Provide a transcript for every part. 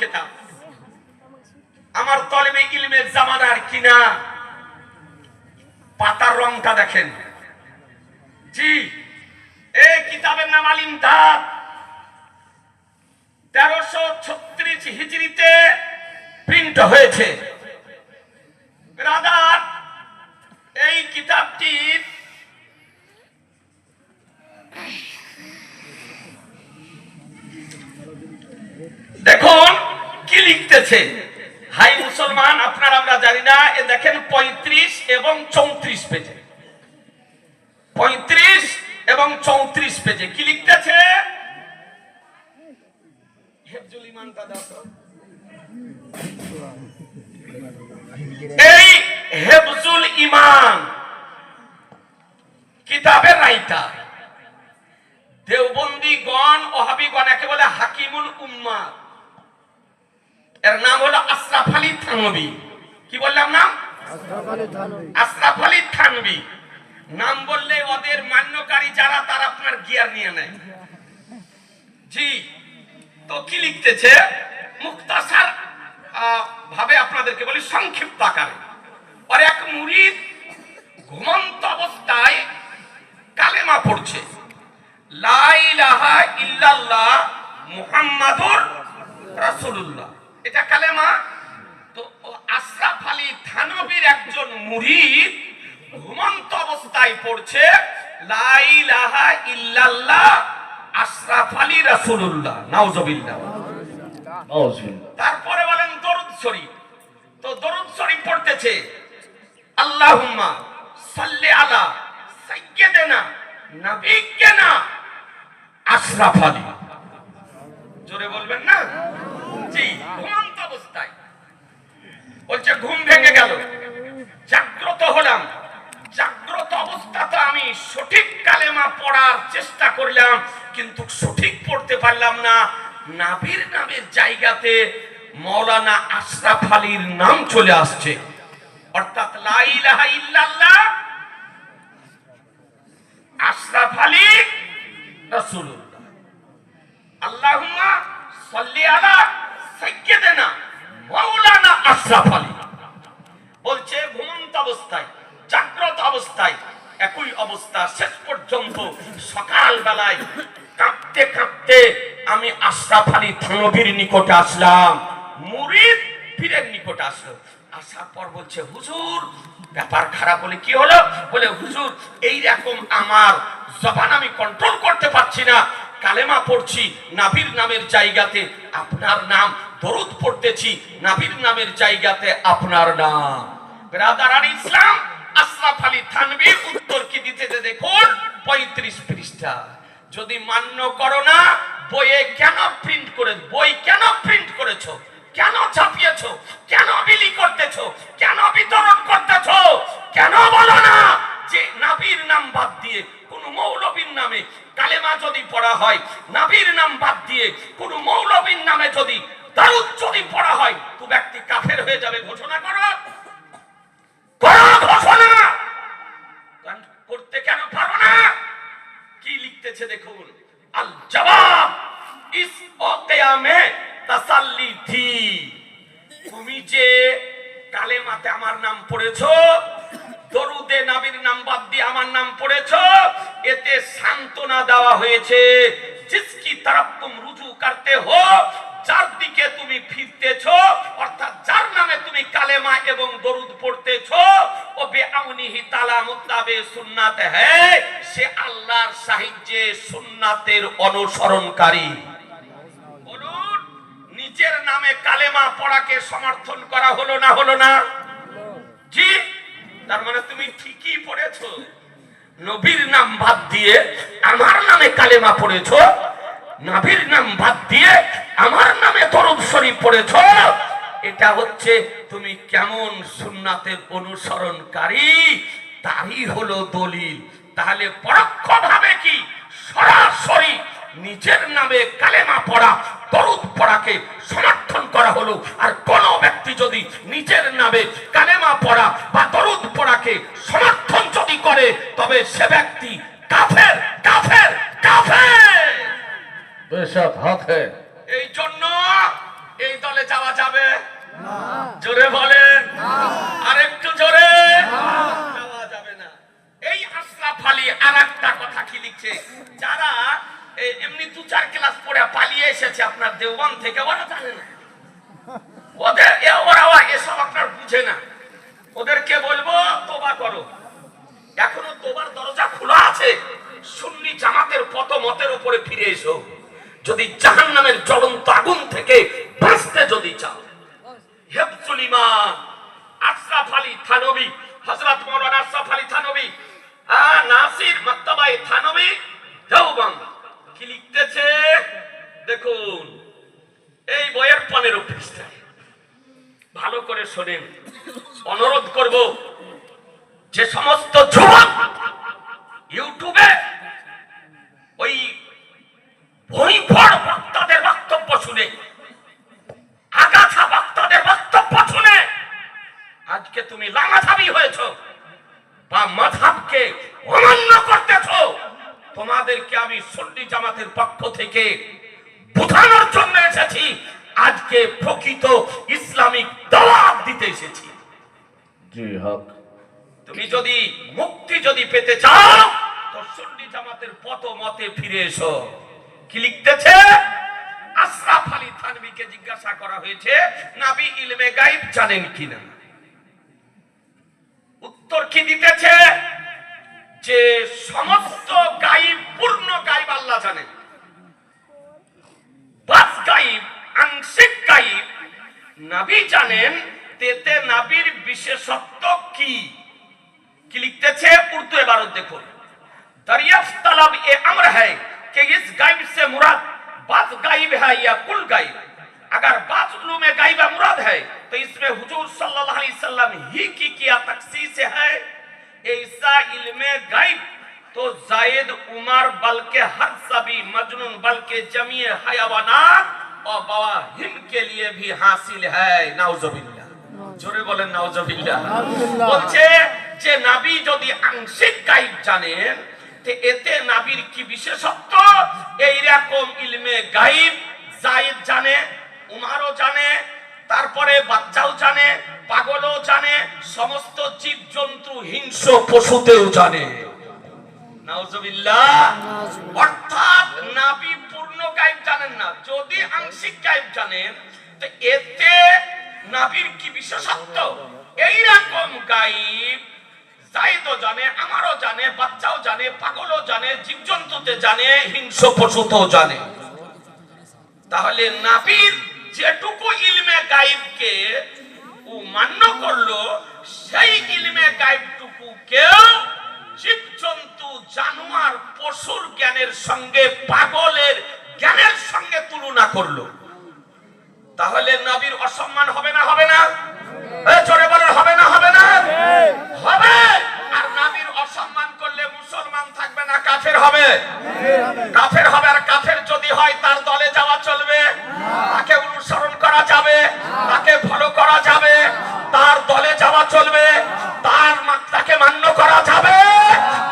কেতাব আমার তলেবে ইলমের জামানার কিনা? পাতার রংটা দেখেন। জি এই কিতাবের নাম আলিম তাপ তেরোশো ছত্রিশ হিজড়িতে প্রিন্ট হয়েছে। ব্রাদার, এই কিতাবটির দেখুন, কি লিখতেছে? হাই মুসলমান, আপনার আমরা জানি না, এ দেখেন পঁয়ত্রিশ এবং চৌত্রিশ পেজে। পঁয়ত্রিশ এবং চৌত্রিশ পেজে, কি লিখতেছে? এই হেফজুল ইমান কিতাবের রাইটার দেওবন্দি গণ ওহাবিগণ একে বলে হাকিমুল উম্মা এর নাম হলো আশরাফ আলী থানবী কি বললাম নাম? আশরাফ আলী থানবী। নাম বললে ওদের মান্যকারী যারা, তারা আপনার গিয়ার নিয়ে নেয়। জি, তো কি লিখতেছে? মুক্তাসার ভাবে আপনাদেরকে বলি, সংক্ষিপ্ত আকারে। আর এক মুরিদ ঘুমন্ত অবস্থায় কালেমা পড়ছে। লা ইলাহা ইল্লাল্লাহ মুহাম্মাদুর রাসূলুল্লাহ। এটা কালেমা আশরাফ আলী থানবীর একজন মুরিদ ঘুমন্ত অবস্থায় পড়ছে লা ইলাহা ইল্লাল্লাহ আশরাফ আলী রাসূলুল্লাহ নাউজুবিল্লাহ। তারপরে বলেন দরুদ শরীফ। তো দরুদ শরীফ পড়তেছে আল্লাহুম্মা সাল্লি আলা সাইয়্যিদিনা নবিয়্যিনা আশরাফ আলী। জোরে বলবেন না? জি ঘুমন্ত অবস্থায়। বলছে, ঘুম ভেঙে গেল। জাগ্রত হলাম। জাগ্রত অবস্থাতে আমি সঠিক কালেমা পড়ার চেষ্টা করলাম, কিন্তু সঠিক পড়তে পারলাম না। নাবির নামের জায়গাতে মৌলানা আশরাফ আলীর নাম চলে আসছে। অর্থাৎ লা ইলাহা ইল্লাল্লাহ, আশরাফ আলী রাসূলুল্লাহ। আল্লাহুম্মা সাল্লি আলা সাইয়্যিদিনা মাওলানা আশরাফ আলী বলছে ঘুমন্ত অবস্থায় জাগ্রত অবস্থায় একই অবস্থা শেষ পর্যন্ত সকাল বেলায় কাঁপতে কাঁপতে আমি আশরাফ আলী থানবীর নিকটে আসলাম। মুরিদ পীরের নিকটে আসলো। আসার পর বলছে, হুজুর, ব্যাপার খারাপ বলে কি হলো? বলে, হুজুর, এই রকম আমার জবান আমি কন্ট্রোল করতে পারছি না। কালেমা পড়ছি নাবির নামের জায়গাতে, আপনার নাম দরুদ পড়তেছি নাবির নামের জায়গাতে আপনার নাম। বেরাদারান ইসলাম আশরাফ আলী থানবীর উত্তর কি দিতেছে দেখুন? পঁয়ত্রিশ পৃষ্ঠা। যদি মান্য করো না, বইয়ে কেন প্রিন্ট করে বই কেন প্রিন্ট করেছ? কেন ছাপিয়েছো? কেন বিলি করতেছো? কেন বিতরণ করতেছো? কেন বলো না যে নাবির নাম বাদ দিয়ে কোন মৌলবীর নামে কালেমা যদি পড়া হয়, নাবির নাম বাদ দিয়ে কোন মৌলবীর নামে যদি দারুদ যদি পড়া হয়, তো ব্যক্তি কাফের হয়ে যাবে, ঘোষণা করো। করো ঘোষণা। করতে কেন পারো না? কি লিখতেছে দেখুন? আল জবাব ইস তাসাল্লি থি তুমি যে কালেমাতে আমার নাম পড়েছো, দরুদে নবীর নাম বাদ দিয়ে আমার নাম পড়েছো, এতে সান্ত্বনা দেওয়া হয়েছে। জিসকি তরফ তুম রুজু করতে হো মুতাবে সুন্নাত হ্যায় সে আল্লাহর সাহায্যে সুন্নাতের অনুসরণকারী। বলুন নিজের নামে কালেমা পড়াকে সমর্থন করা হলো না হলো না? জি, তার মানে তুমি ঠিকই পড়েছো। নবীর নাম বাদ দিয়ে আমার নামে কালেমা পড়েছো, নবীর নাম বাদ দিয়ে আমার নামে দরুদ শরীফ পড়েছো, এটা হচ্ছে তুমি কেমন সুন্নাতের অনুসরণকারী? তাই হলো দলিল। তাহলে পরোক্ষভাবে কি সরাসরি নিজের নামে কালেমা পড়া দরুদ পড়াকে সমর্থন করা হলো? আর কোন ব্যক্তি যদি নিজের নামে কালেমা পড়া বা দরুদ পড়াকে সমর্থন যদি করে তবে সে ব্যক্তি কাফের কাফের কাফের! এই জন্য এই দলে যাওয়া যাবে? জোরে বলেন। আর একটু জোরে। আশরাফ আর একটা কথা কি লিখছে? যারা এমনি দু চার ক্লাস পড়ে পালিয়ে এসেছে আপনার দেওবন থেকে, ওরা জানে না। ওদের ওরা এসব আপনার বুঝে না। ওদেরকে বলব, তোবা করো। এখনও তোমার দরজা খোলা আছে। সুন্নি জামাতের পত মতের উপরে ফিরে এসো। যদি জাহান নামের জ্বলন্ত আগুন থেকে বাঁচতে যদি চাও। হেফজুল ইমান, আশরাফ আলী থানবী, হযরত মাওলানা আশরাফ আলী থানবী নাসির মাক্তাবায়ে থানবী দেওবন্দ কি লিখতেছে? দেখুন, এই বইয়ের পনেরো পৃষ্ঠায় ভালো করে শোনেন। অনুরোধ করব, যে সমস্ত যুবক ইউটিউবে ওই ভয়ঙ্কর বক্তাদের বক্তব্য শুনে, আগাছা বক্তাদের বক্তব্য শুনে, আজকে তুমি লামাঝাবি হয়েছ। বা মাঝাবকে অমান্য করতেছ তোমাদেরকে আমি সন্ডি জামাতের পক্ষ থেকে বোঝানোর জন্য এসেছি। আজকে প্রকৃত ইসলামিক দাওয়াত দিতে এসেছি। জি হক। তুমি যদি মুক্তি যদি পেতে চাও তো সুন্নি জামাতের পত মতে ফিরে এসো। কি লিখতেছে? আশরাফ আলী থানভীকে জিজ্ঞাসা করা হয়েছে নাবি ইলমে গাইব জানেন কিনা? উত্তর কি দিতেছে যে সমস্ত গাইব পূর্ণ গাইব আল্লাহ জানেন বাস গাইব আংশিক গাইব নাবি জানেন তেতে নাবির বিশেষত্ব কি কি लिखते उर्दू इबारत देखो दरियाफ्त तलब ये अमर है कि इस गायब से मुराद बात गायब है या कुल गायब अगर बात उलूम गायब मुराद है तो इसमें हुजूर सल्लल्लाहु अलैहि वसल्लम ही की किया तखसीस है ऐसा इल्म गायब तो जायद उमर बल्कि हर सभी मजनून बल्कि जमीय हयावानात और बवाहिम के लिए भी हासिल है नाउजुबिल्लाह জোরে বলেন নাউজুবিল্লাহ বলছে যে নাবি যদি আংশিক গাইব জানেন তে এতে নাবির কি বিশেষত্ব এই রকম ইলমে গাইব জায়েদ জানে উমারও জানে তারপরে বাচ্চাও জানে, পাগলও জানে, সমস্ত জীব জন্তু হিংস্র পশুতেও জানে। অর্থাৎ নাবি পূর্ণ গাইব জানেন না। যদি আংশিক গাইব জানেন, তো এতে নাবির কি বিশেষত্ব? এইরকম গাইব জাইদও জানে, আমারও জানে, বাচ্চাও জানে, পাগলও জানে, জীবজন্তুতে জানে, হিংস্র পশুতেও জানে। তাহলে নাবির যেটুকু ইলমে গাইবকে ও মান্য করল সেই ইলমে গাইবটুকু কেউ জীবজন্তু জানোয়ার পশুর জ্ঞানের সঙ্গে পাগলের জ্ঞানের সঙ্গে তুলনা করল। তাহলে নবীর অসম্মান হবে না হবে না? এ, জোরে বলেন হবে না হবে না? হবে। আর নবীর অসম্মান মুসলমান থাকবে না, কাফের হবে। কাফের হবে, আর কাফের যদি হয়, তার দলে যাওয়া চলবে। তাকে অনুসরণ করা যাবে, তাকে ফলো করা যাবে, তার দলে যাওয়া চলবে, তার তাকে মান্য করা যাবে।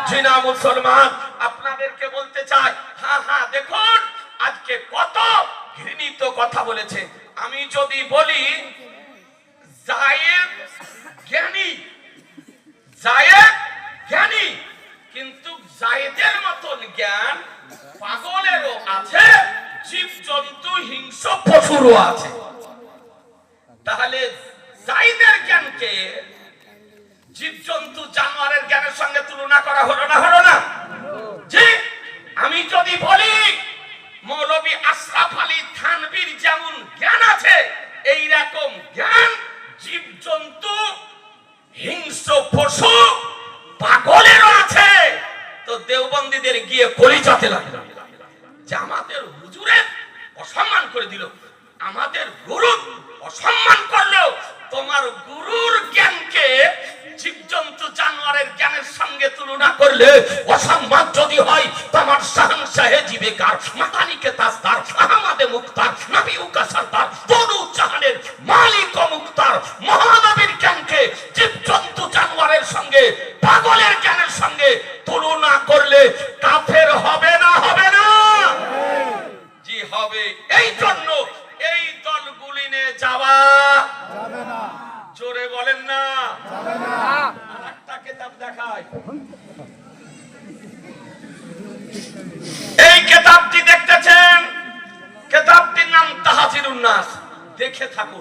জিনা মুসলমান, আপনাদেরকে বলতে চাই হ্যাঁ হ্যাঁ দেখুন, আজকে কত ঘৃণিত কথা বলেছে। আমি যদি বলি, জায়েদ জ্ঞানী জায়েদ জ্ঞানী কিন্তু জায়েদের মতন জ্ঞান পাগলেরও আছে জীব জন্তু হিংস্র পশুরও আছে। তাহলে জাইদের জ্ঞানকে জীবজন্তু, জানোয়ারের জ্ঞানের সঙ্গে তুলনা করা হলো না হলো না? জি, আমি যদি বলি, মৌলবী আশরাফ আলী থানবীর যেমন জ্ঞান আছে এই রকম জ্ঞান জীবজন্তু, হিংস্র পশু, পাগলেরও আছে। তো দেওবন্দীদের গিয়ে কলিজাতে লাগল। যে আমাদের হুজুরের অসম্মান করে দিল, আমাদের গুরুর অসম্মান করল তোমার গুরুর জ্ঞানকে জীবজন্তু জানোয়ারের জ্ঞানের সঙ্গে তুলনা করলে অসম্মান যদি হয়, তোমার শাহান শাহে জীবিকার মাতানিকে তাসদার আহমাদে মুক্তার নবী উকা সরদার তনু জাহানের মালিক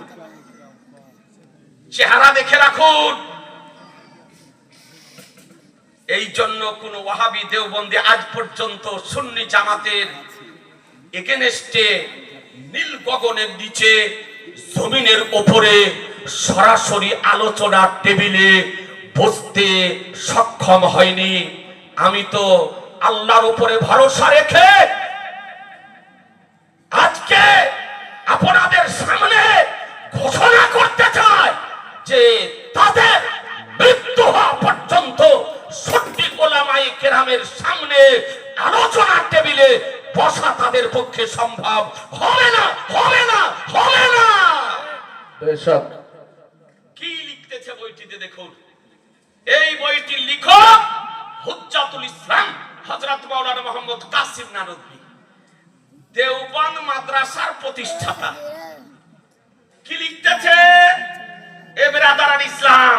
থাকুন চেহারা দেখে রাখুন। এই জন্য কোন ওয়াহাবি দেওবন্দি আজ পর্যন্ত সুন্নি জামাতের এগেনেস্টে নীল গগনের নিচে জমিনের ওপরে সরাসরি আলোচনার টেবিলে বসতে সক্ষম হয়নি। আমি তো আল্লাহর উপরে ভরসা রেখে আজকে আপনাদের সামনে ঘোষণা করতে চায় যে তাদের মৃত্যু হওয়া পর্যন্ত সত্যি গোলামাই কেরামের সামনে আলোচনা টেবিলে বসা তাদের পক্ষে সম্ভব হবে না হবে না হবে না। কি লিখতেছে বইটিতে দেখুন? এই বইটির লিখক হুজ্জাতুল ইসলাম হযরত মাওলানা মোহাম্মদ কাসিম নানভী দেওবান মাদ্রাসার প্রতিষ্ঠাতা। কি লিখতেছে? এ বেরাদারান ইসলাম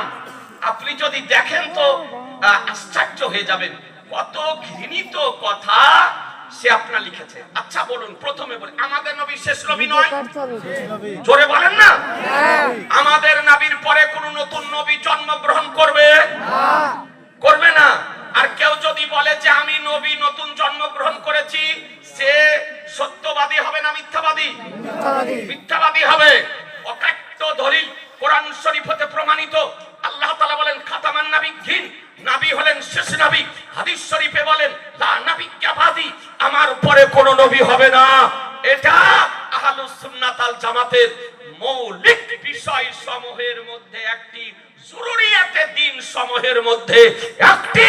আপনি যদি দেখেন তো আশ্চর্য হয়ে যাবেন। কত ঘৃণিত কথা সে আপনার লিখেছে। আচ্ছা বলুন প্রথমে বলি আমাদের নবী শেষ নবী নয়? জোরে বলেন না? আমাদের নবীর পরে কোন নতুন নবী জন্মগ্রহণ করবে? করবে না। আর কেউ যদি বলে যে আমি নবী নতুন জন্মগ্রহণ করেছি সে সত্যবাদী হবে না মিথ্যাবাদী। মিথ্যাবাদী হবে। অকাট্য দলিল কোরআন শরীফ হতে প্রমাণিত। আল্লাহ বলেন, খাতামান নাবিয়্যিন নবী হলেন শেষ নবী। হাদিস শরীফে বলেন আমার পরে কোনো নবী হবে না। এটা জামাতের মৌলিক বিষয় সমূহের মধ্যে একটি, জরুরিয়াতে দিন সমূহের মধ্যে একটি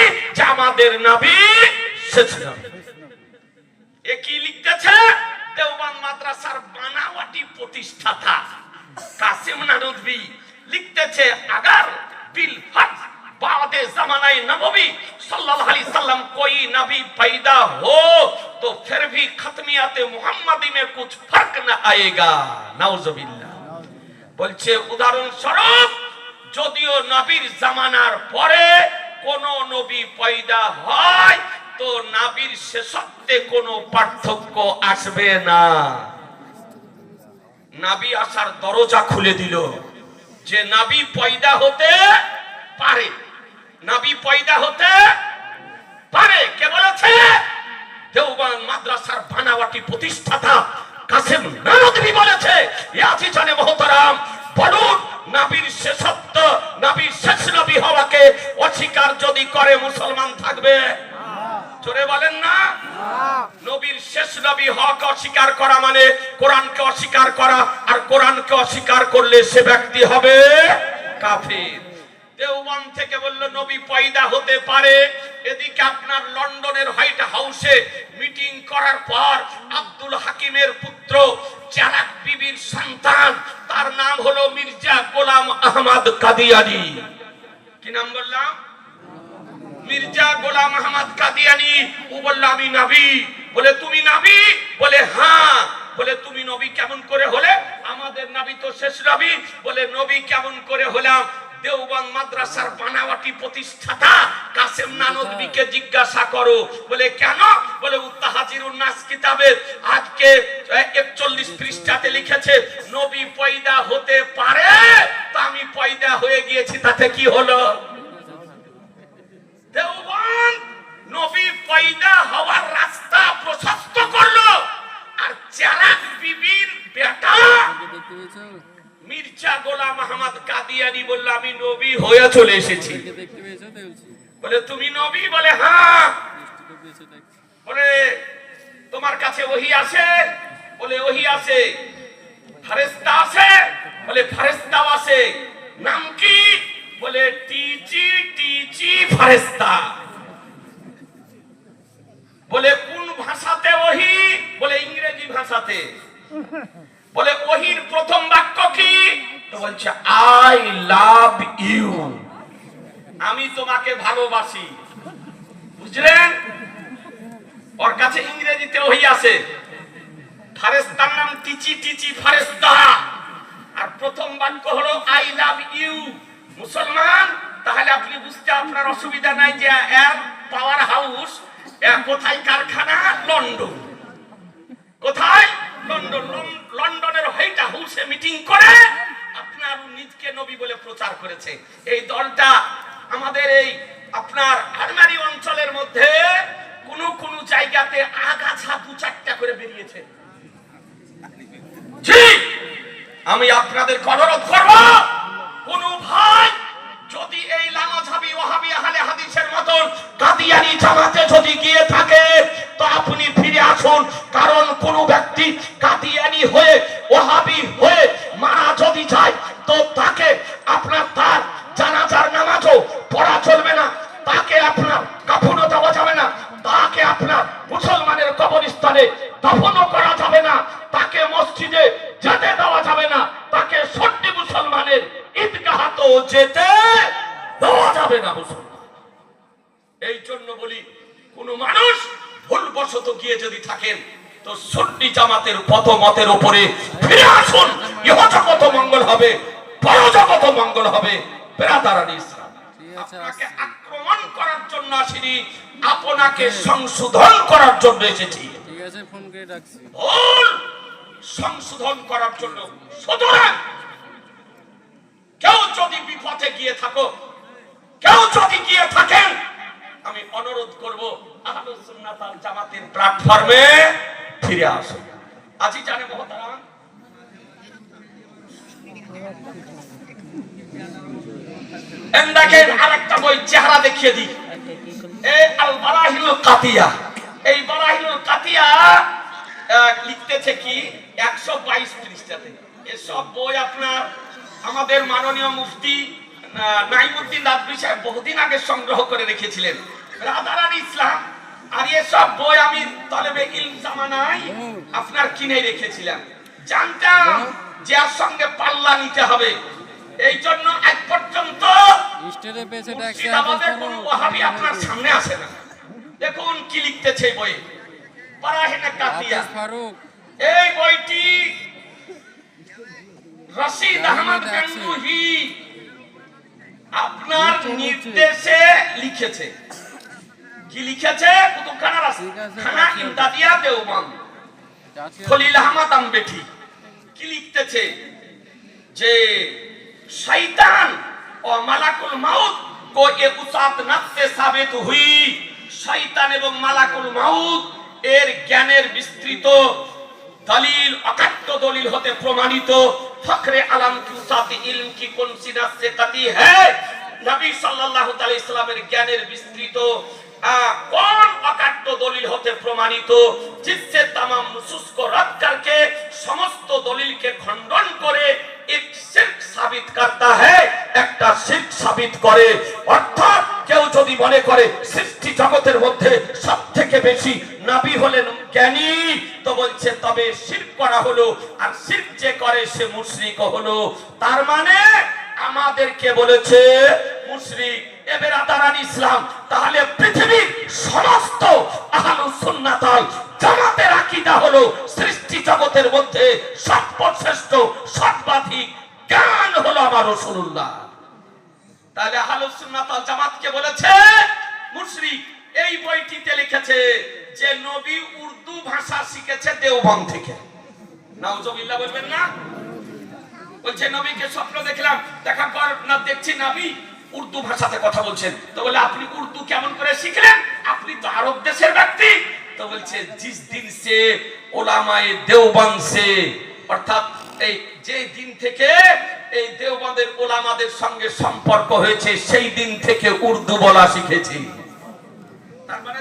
শেষ এ কি লিখতেছে? দেওবান মাদ্রাসার বানাওয়াটি প্রতিষ্ঠাতা। কাসিম নানুদ্বি লিখতেছে আগার বিল হক বাদে জামানায় নবী सल्लल्लाहु अलैहि वसल्लम कोई नबी पैदा हो तो फिर भी खत्मियाते मुहम्मदी में कुछ फर्क न आएगा नाउजुबिल्लाह বলছে উদাহরণস্বরূপ যদিও নবীর জামানার পরে কোন নবী পয়দা হয় তো নাবির শেষত্বে কোনো পার্থক্য আসবে না নাবি আসার দরজা খুলে দিল। যে নাবি পয়দা হতে পারে, নাবি পয়দা হতে পারে, কে বলেছে? দেওবান মাদ্রাসার বানাওয়াটি প্রতিষ্ঠাতা কাসেম নানদবি বলেছে। ইয়াজি জানে মহতারাম, বলুন, নাবির শেষত্ব, নাবির শেষ নবী হওয়াকে অস্বীকার যদি করে মুসলমান থাকবে। জোরে বলেন না। নবীর শেষ নবী হক অস্বীকার করা মানে কোরআনকে অস্বীকার করা, আর কোরআনকে অস্বীকার করলে সে ব্যক্তি হবে কাফির। দেওবান থেকে বলল, নবী পয়দা হতে পারে। এদিকে আপনার লন্ডনের হোয়াইট হাউসে মিটিং করার পর আব্দুল হাকিমের পুত্র চারাক বিবির সন্তান, তার নাম হলো মির্জা গোলাম আহমদ কাদিয়ানি। কি নাম বললাম? মির্জা গোলাম আহমদ কাদিয়ানি। ও বলল, আমি নবী। বলে, তুমি নবী? বলে হ্যাঁ। বলে, তুমি নবী কেমন করে হলে? আমাদের নাবি তো শেষ নবী। বলে, নবী কেমন করে হলাম? দেওবন্দ মাদ্রাসার বানাওয়াটি প্রতিষ্ঠাতা কাসেম নানদবিকে জিজ্ঞাসা করো। বলে, কেন? বলে, উত্তাহাজিরুন নাস কিতাবের আজকে একচল্লিশ পৃষ্ঠাতে লিখেছে, নবী পয়দা হতে পারে? তা আমি পয়দা হয়ে গিয়েছি, তাতে কি হলো? দেওবান নবী পয়দা হওয়ার রাস্তা প্রশস্ত করল। আর চারাক বিবির বেটা, মির্জা গোলাম আহমদ কাদিয়ানি বলল, আমি নবী হয়ে চলে এসেছি। বলে, তুমি নবী? বলে হ্যাঁ। বলে, তোমার কাছে ওহি আছে? বলে, ওহি আছে। ফারেস্তা আছে? বলে ফারেস্তাও আছে। নাম কি? বলে, টিচি টিচি ফারেস্তা বলে, কোন ভাষাতে ওহি? বলে, ইংরেজি ভাষাতে। বলে, ওহির প্রথম বাক্য কি? বলছে, আই লাভ ইউ। আমি তোমাকে ভালোবাসি। বুঝলেন? ওর কাছে ইংরেজিতে ওহি আছে। ফারেস্তার নাম টিচি টিচি ফারেস্তা আর প্রথম বাক্য হলো, আই লাভ ইউ। মুসলমান, তাহলে আপনি বুঝতে আপনার অসুবিধা নাই যে এর পাওয়ার হাউস কোথায় কারখানা? লন্ডন। কোথায়? লন্ডন। লন্ডনের হোয়াইট হাউসে মিটিং করে আপনার নিজকে নবী বলে প্রচার করেছে। এই দলটা আমাদের এই আপনার আরমারি অঞ্চলের মধ্যে কোন কোন জায়গাতে আগাছা দু চারটা করে বেরিয়েছে। আমি আপনাদের অনুরোধ করব। কোন ভাই যদি এই লামাঝাবি ওহাবি আহলে হাদিসের মতন কাদিয়ানি জামাতে যদি গিয়ে থাকে, তো আপনি ফিরে আসুন। কারণ কোন ব্যক্তি কাদিয়ানি হয়ে, ওহাবি হয়ে মারা যদি যায়, তো তাকে আপনার তার জানাজার নামাজও পড়া চলবে না। তাকে আপনার কাফনও দেওয়া যাবে না। তাকে আপনার মুসলমানের কবরস্থানে দাফনও যাবে না মুসলমান এই জন্য বলি কোন মানুষ ভুলবশত গিয়ে যদি থাকেন তো সন্নি জামাতের পথ মতের উপরে ফিরে আসুন। ইহজগত মঙ্গল হবে পরজগত মঙ্গল হবে বেরাদারানি ইসলাম। আপনাকে আক্রমণ করার জন্য আসিনি আপনাকে সংশোধন করার জন্য এসেছি। ঠিক আছে ফোন করে ডাকছি ভুল সংশোধন করার জন্য সুতরাং কেউ যদি বিপথে গিয়ে থাকো কেউ যদি গিয়ে থাকেন আমি অনুরোধ করব? আহলুস সুন্নাত ওয়াল জামাতের প্ল্যাটফর্মে ফিরে আসুন আজি জানে মহতারাম? এন আরেকটা বই চেহারা দেখিয়ে দিই। এই আল এই কাতিয়া একশো বাইশ এসব বই আপনার আমাদের মাননীয় মুফতি নাইমুদ্দিন সাহেব বহুদিন আগে সংগ্রহ করে রেখেছিলেন। রাধারানী ইসলাম আর এসব বই আমি তলেবে ইলম জামানায় আপনার কিনে রেখেছিলাম। জানতাম যে আর সঙ্গে পাল্লা নিতে হবে। এই জন্য এক পর্যন্ত মুর্শিদাবাদের কোন ওয়াহাবি আপনার সামনে আসে না। দেখুন কি লিখতেছে পারাহেনা কাতিয়া। এই বইটি রশিদ আহমদ গাঙ্গুহি আপনার নির্দেশে লিখেছে। কি লিখেছে? কুতুবখানা রাস- ঠিক আছে, খানা ইমদাদিয়া দেওবন্দ। খলিল আহমদ আম্বেঠি কি লিখতেছে? যে শৈতান ও মালাকুল মাউত কো এ উসাত নফসে সাবিত হুই। শয়তান এবং মালাকুল মাউত এর জ্ঞানের বিস্তৃত দলিল অকাট্য দলিল হতে প্রমাণিত। ফখরে আলম কি উসাত ইলম কি কোন সিনাত সে কাতি হ্যায় নবী সাল্লাল্লাহু তাআলা ইসলামের জ্ঞানের বিস্তৃত কোন অকাট্য দলিল হতে প্রমাণিত? জিসে তামাম মুসুস্ক রদকারকে সমস্ত দলিলকে খণ্ডন করে জগতের মধ্যে সব থেকে বেশি নাবি হলেন জ্ঞানী, তো বলছে, তবে শির্ক করা হলো, আর শির্ক যে করে সে মুশরিক হলো। তার মানে আমাদেরকে বলেছে, মুশরিক এবার আদারান ইসলাম, তাহলে পৃথিবীর সমস্ত আহলুস সুন্নাত ওয়াল জামাতের আকীদা হলো সৃষ্টি জগতের মধ্যে সর্বশ্রেষ্ঠ, সর্বাধিক জ্ঞান হলো আমার রাসূলুল্লাহ। তাহলে আহলুস সুন্নাত ওয়াল জামাতকে বলেছে? মুশরিক। এই বইটিতে লিখেছে যে নবী উর্দু ভাষা শিখেছে দেওবন্দ থেকে। নাউজুবিল্লাহ বলবেন না? বলছে, নবীকে স্বপ্ন দেখলাম, দেখার পর না দেখছি নবী। উর্দু ভাষাতে কথা বলছেন। তো বলে, আপনি উর্দু কেমন করে শিখলেন? আপনি তো আরব দেশের ব্যক্তি। তো বলছে, জিস দিন সে ওলামায়ে দেওবান সে। অর্থাৎ এই যে দিন থেকে এই দেওবাদের ওলামাদের সঙ্গে সম্পর্ক হয়েছে, সেই দিন থেকে উর্দু বলা শিখেছি। তার মানে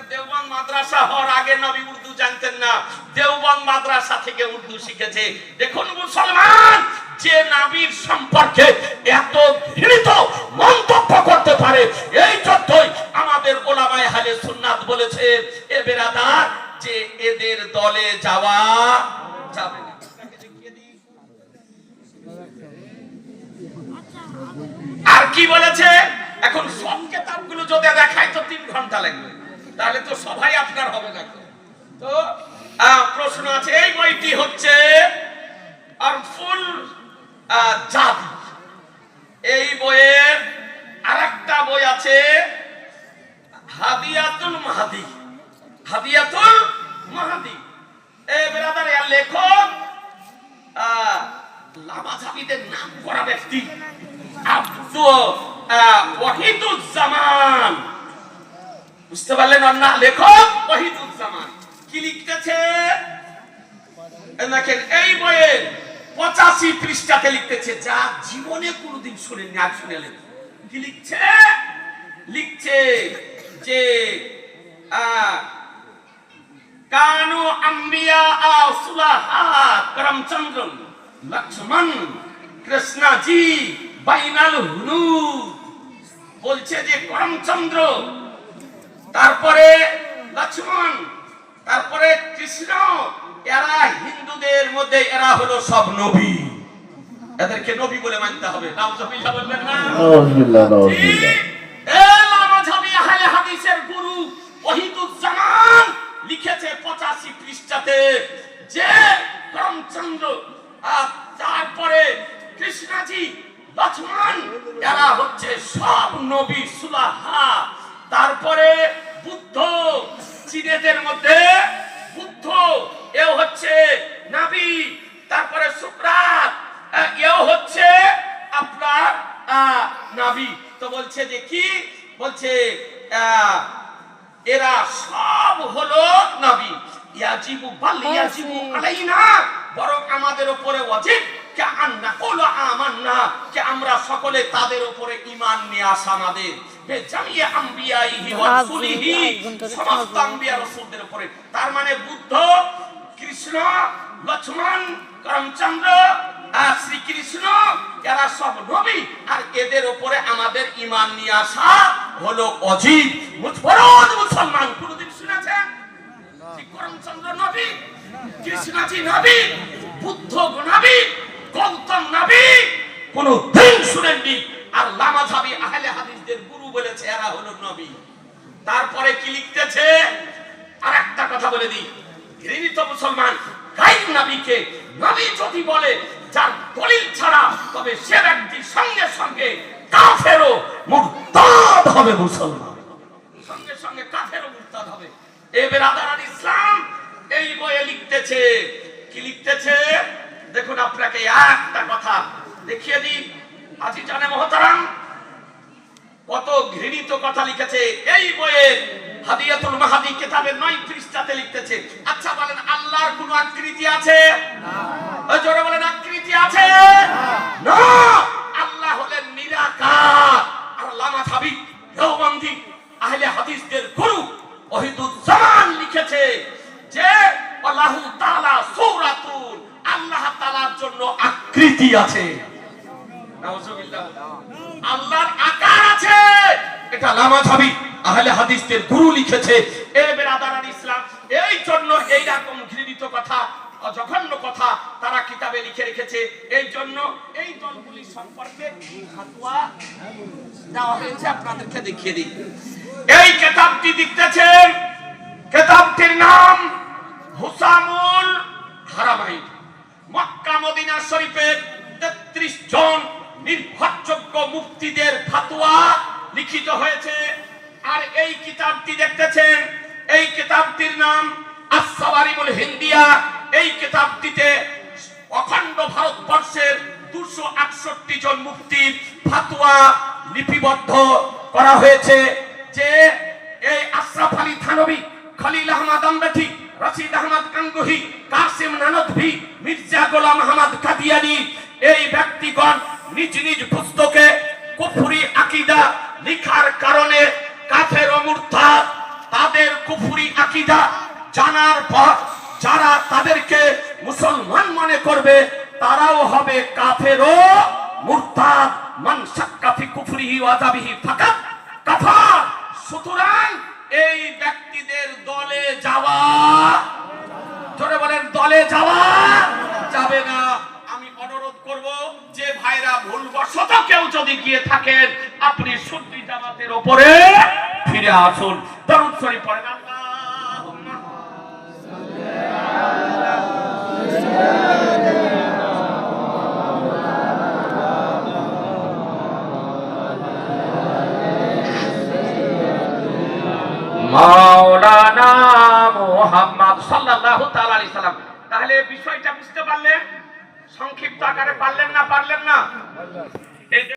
মাদ্রাসা হওয়ার আগে নবী উর্দু জানতেন না। দেওবন্দ মাদ্রাসা থেকে উর্দু শিখেছে। দেখুন মুসলমান, যে নাবির সম্পর্কে এত ঘৃণিত মন্তব্য করতে পারে, এই আমাদের ওলামায়ে হালে সুন্নাত বলেছে। এ বেরাদার, যে এদের দলে যাওয়া যাবে আর কি বলেছে? এখন সব কেতাবগুলো যদি দেখায় তো তিন ঘণ্টা লাগবে। তাহলে তো সবাই আপনার হবে না তো। প্রশ্ন আছে, এই বইটি হচ্ছে এই বইয়ের আরেকটা বই আছে, হাদিয়াতুল মাহাদি। হাদিয়াতুল মাহাদি। এই বেরাদার লেখক লামাঝাবিদের নাম করা ব্যক্তি, আব্দুল ওয়াহিদুজ্জামান। বুঝতে পারলেন না লেখক ওয়াহিদুজ্জামান। কি লিখতেছে? দেখেন, এই বইয়ের পঁচাশি পৃষ্ঠাতে লিখতেছে, যা জীবনে কোনোদিন শুনেননি আজ শুনেলেন। কি লিখছে? লিখছে যে কানু আম্বিয়া সুলাহা করমচন্দ্র লক্ষ্মণ কৃষ্ণাজি বাইনাল হুনু বলছে যে, করমচন্দ্র তারপরে লক্ষ্মণ তারপরে কৃষ্ণ এরা হিন্দুদের মধ্যে এরা হলো সব নবী। এদেরকে নবী বলে মানতে হবে। নাউজুবিল্লাহ বলবেন না? নাউজুবিল্লাহ নাউজুবিল্লাহ এ লামাঝাবি আহলে হাদিসের গুরু ওহিদুজ্জামান লিখেছে 85 পৃষ্ঠাতে যে তারপরে কৃষ্ণাজি লক্ষ্মণ এরা হচ্ছে সব নবী সুলাহা। তারপরে চীনেদের মধ্যে বুদ্ধ এও হচ্ছে নাবি তারপরে সুকরাত এও হচ্ছে আপনার নাবি। তো বলছে যে কি? বলছে এরা সব হলো নাবি। ইয়াজিবু বাল ইয়াজিবু আলাইনা বরং আমাদের উপরে ওয়াজিব কে আন্না কুল আমান্না কে আমরা সকলে তাদের উপরে ঈমান নিয়ে আসা আমাদের সমস্ত আম্বিয়া রাসূলদের উপরে। তার মানে বুদ্ধ কৃষ্ণ লক্ষ্মণ করমচন্দ্র আর শ্রীকৃষ্ণ এরা সব নবী। আর এদের উপরে আমাদের ইমান নিয়ে আসা হলো অজিত। মুসলমান কোনদিন শুনেছেন শ্রী করমচন্দ্র নবী কৃষ্ণজি নবী বুদ্ধ নবী গৌতম নবী কোন দিন শুনেননি আর লামাঝাবি আহলে হাদিসদের গুরু বলেছে এরা হলো নবী তারপরে কি লিখতেছে আর একটা কথা বলে দিই ঘৃণিত মুসলমান গাইব নবীকে নবী বলে, যার দলিল ছাড়া, তবে সে ব্যক্তি সঙ্গে সঙ্গে কাফেরও মুরতাদ হবে মুসলমান। সঙ্গে সঙ্গে কাফেরও হবে। এ বেরাদার ইসলাম এই বইয়ে লিখতেছে। কি লিখতেছে? দেখুন আপনাকে একটা কথা দেখিয়ে দিই। আজি জানে মহতারাম, কত ঘৃণিত কথা লিখেছে। এই বইয়ে হাদিয়াতুল মাহাদি কিতাবের নয় পৃষ্ঠাতে লিখতেছে। আচ্ছা বলেন আল্লাহর কোন আকৃতি আছে? ওই জোরে বলেন আকৃতি আছে? না। আল্লাহ হলেন নিরাকার। আর লামা সাবি দেওবন্দি আহলে হাদিসদের গুরু ওহিদুজ্জামান লিখেছে যে আল্লাহু তাআলা সূরাতুন আল্লাহ তাআলার জন্য আকৃতি আছে। নাউজুবিল্লাহ। আল্লাহর আকার আছে। এটা লামা ছাবি আহলে হাদিসদের গুরু লিখেছে, এ বেরাদারান ইসলাম, এই জন্য এই রকম ঘৃণিত কথা জঘন্য কথা তারা কিতাবে লিখে রেখেছে। এই জন্য এই দলগুলি সম্পর্কে ফাতোয়া দেওয়া হয়েছে, আপনাদেরকে দেখিয়ে দিই। এই কিতাবটি লিখতেছেন কিতাবটির নাম হুসামুল হারামাইন। মক্কা মদিনা শরীফের তেত্রিশ জন নির্ভরযোগ্য মুক্তিদের ফাতোয়া লিখিত হয়েছে। আর এই কিতাবটি দেখতেছেন, এই কিতাবটির নাম আসাবারিমুল হিন্দিয়া। এই কিতাবটিতে অখণ্ড ভারতবর্ষের দুশো আটষট্টি জন মুক্তির ফাতুয়া লিপিবদ্ধ করা হয়েছে যে এই আশরাফ আলী থানবী, খলিল আহমদ আম্বেঠি, রশিদ আহমদ গাঙ্গুহি, কাসিম নানদভি মির্জা গোলাম আহমদ কাদিয়ানি এই ব্যক্তিগণ নিজ নিজ পুস্তকে কুফরি আকিদা লিখার কারণে কাফের অমূর্থাদ তাদের কুফুরি আকিদা জানার পর যারা তাদেরকে মুসলমান মনে করবে, তারাও হবে কাফের ও মুরতাদ। মান শাক্কা ফি কুফরিহি ওয়া আযাবিহি ফাকাত আসুন। দরুদ শরীফ পড়েন। মাওলানা মুহাম্মদ সাল্লাল্লাহু তাআলা তাহলে বিষয়টা বুঝতে পারলেন? সংক্ষিপ্ত আকারে পারলেন না পারলেন না?